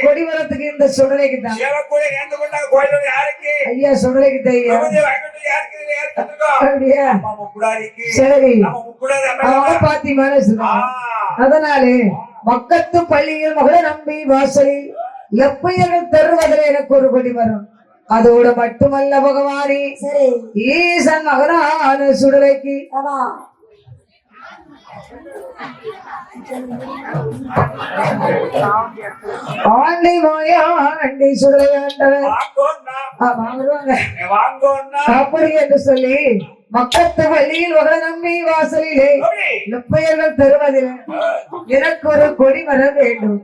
கொடிமரத்துக்கு இந்த சுடலைக்கு தான். ஐயா சுடலைக்கு சரி. ஆ. சொல்றாங்க அதனாலே மக்கத்து பள்ளியில் மகள நம்பி வாசலில் எப்பயர்கள் தருவதில் எனக்கு ஒரு கொடி வரும். அதோடு மட்டுமல்ல பகவானே. சரி. ஈசன் மகனான சுடலைக்கு ஆமா. ஆண்டி மாயா ஆண்டி சுடலை ஆண்டவர். வாங்கோன்னா ஆ, வாங்குவாங்க. அப்படி என்று சொல்லி மக்கத்து பள்ளியில் மகள நம்பி வாசலிலே அப்படி எப்பயர்கள் தருவதில் எனக்கு ஒரு கொடி வர வேண்டும்.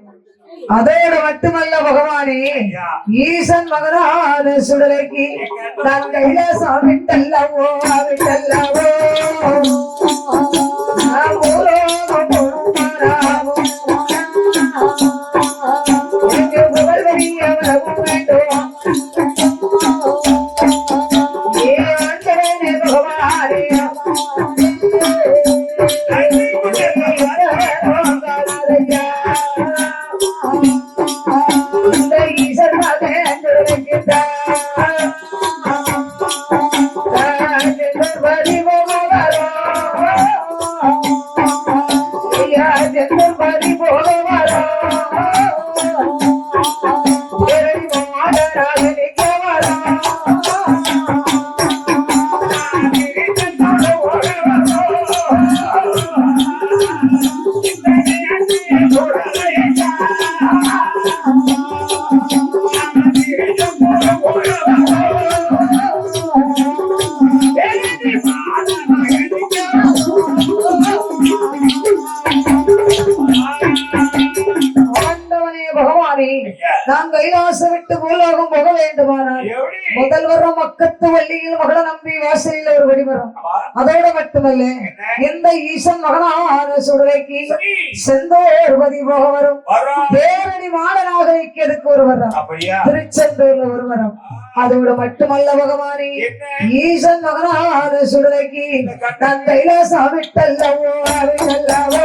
அதோடு மட்டுமல்ல பகவானே ஈசன் மகனான சுடலைக்கு நான் கைலாசம் விட்டல்லவோ கைலாசம் விட்டு பூலோகம் போக வேண்டுமானால் முதல் வரும் மக்கத்து வள்ளியில் மகள நம்பி வாசலில் ஒரு வெடிமரம் அதோட மட்டுமல்ல எந்த ஈசன் மகனான சுடலைக்கு சரி செந்தோர்பதி போக வரும் பேரணி மாடனாக வைக்கிறதுக்கு ஒரு வரம் திருச்செந்தூர்ல ஒரு வரம் அதோட மட்டுமல்ல பகவானே ஈசன் மகனான சுடலைக்கு நான் கைலாசம் விட்டல்லவோ விட்டல்லவோ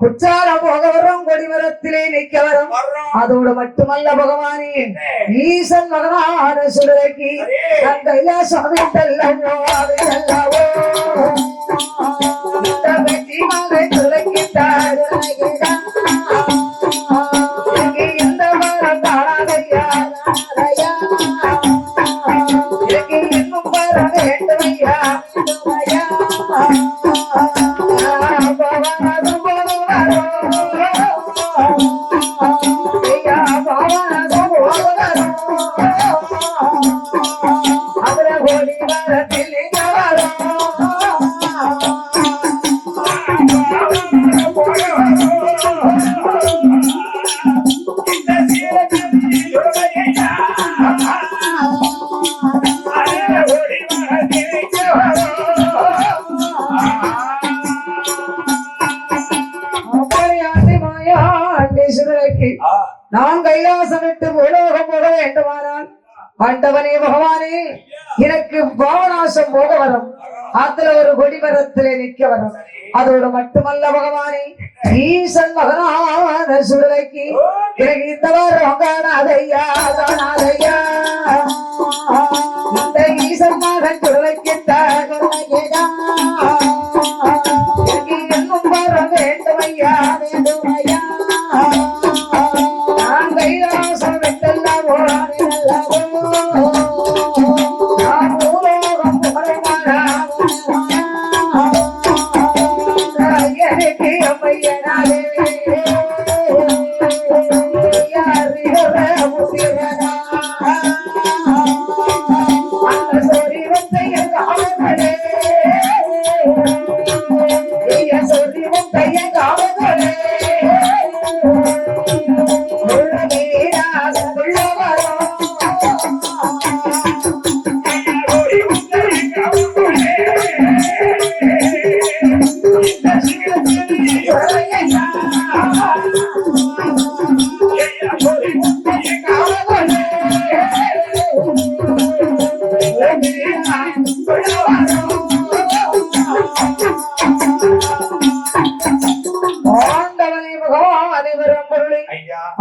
குற்றாலம் போக வரும் கொடிமரத்திலே நிற்க வரும் அதோடு மட்டுமல்ல பகவானே ஈசன் மகனான சுடலைக்கு கைலாசம் விட்டல்லவோ விட்டல்லவோ இந்த வெற்றி Bolsonaro. கைலாசம் விட்டு உலோகம் போக வேண்டுமானால் ஆண்டவனே பகவானே எனக்கு பாவநாசம் போக வரும். அதுல ஒரு கொடிமரத்திலே நிற்க வரும். அதோடு மட்டுமல்ல பகவானே ஈசன் மகனான சுடலைக்கு எனக்கு இந்த வாரம் காணாதையா காணாதையா. Thank you.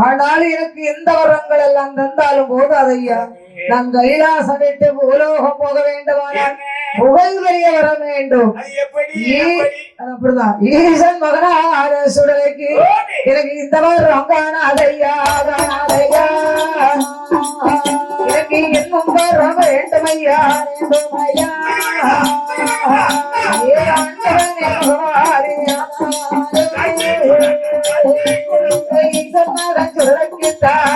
ஆனால் எனக்கு எந்த வரங்கள் எல்லாம் தந்தாலும் போதாது ஐயா நான் கைலாசம் விட்டு உலோகம் போக வேண்டுமானால் புகழ் வெளியே வர வேண்டும். அப்படிதான். ஈசன் மகனா சுடலைக்கு எனக்கு இந்த வரங்கான அதையா அதையா எனக்கு இன்னும் வர வேண்டும் ஐயா வேண்டும் ஐயா ஏ மரச்சுரைக்கிட்டான்